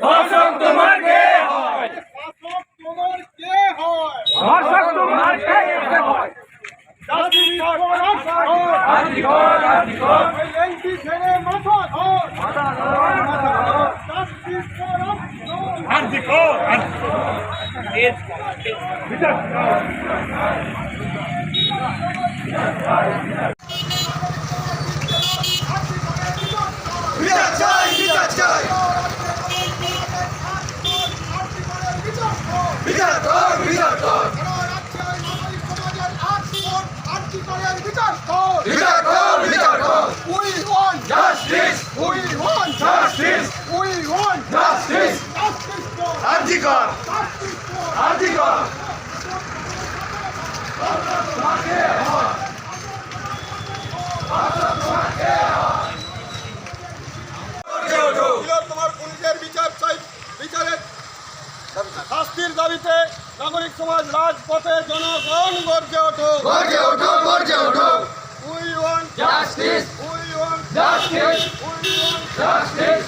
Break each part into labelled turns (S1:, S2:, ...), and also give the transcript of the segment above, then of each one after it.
S1: ধর্ষক তোমার কে হয়?
S2: শাসক তোমার কে হয়?
S1: ধর্ষক তোমার কে হয়?
S2: জাতি
S3: বিচার কর বিচার কর বিচার কর বিচার কর
S2: We want
S3: justice
S2: We want
S3: justice
S2: We want
S3: justice
S2: justice. For
S3: আর্জি কর
S2: justice for
S3: আর্জি কর
S2: তোমার পুলিশের বিচার চাই বিচারের শাস্তির দাবিতে নাগরিক সমাজ রাজপথে জনগণ গর্জে ওঠো
S3: গর্জে ওঠো গর্জে ওঠো
S2: we want
S3: justice
S2: we want
S3: justice
S2: we want
S3: justice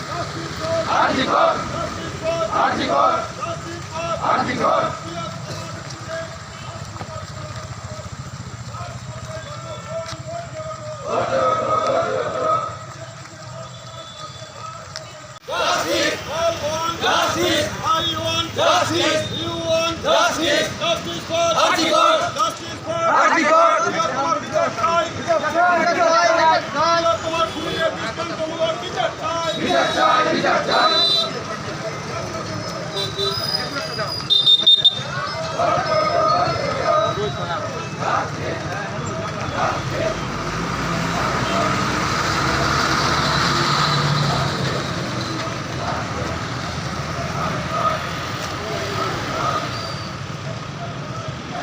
S3: আর্জি কর আর্জি কর আর্জি কর
S2: Justice! Justice! You want justice! Justice for
S3: আর্জি
S2: Justice for
S3: আর্জি
S2: তোমার খুনির দৃষ্টান্তমূলক বিচার চাই
S3: বিচার চাই বিচার চাই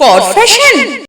S4: কর ফ্যাশন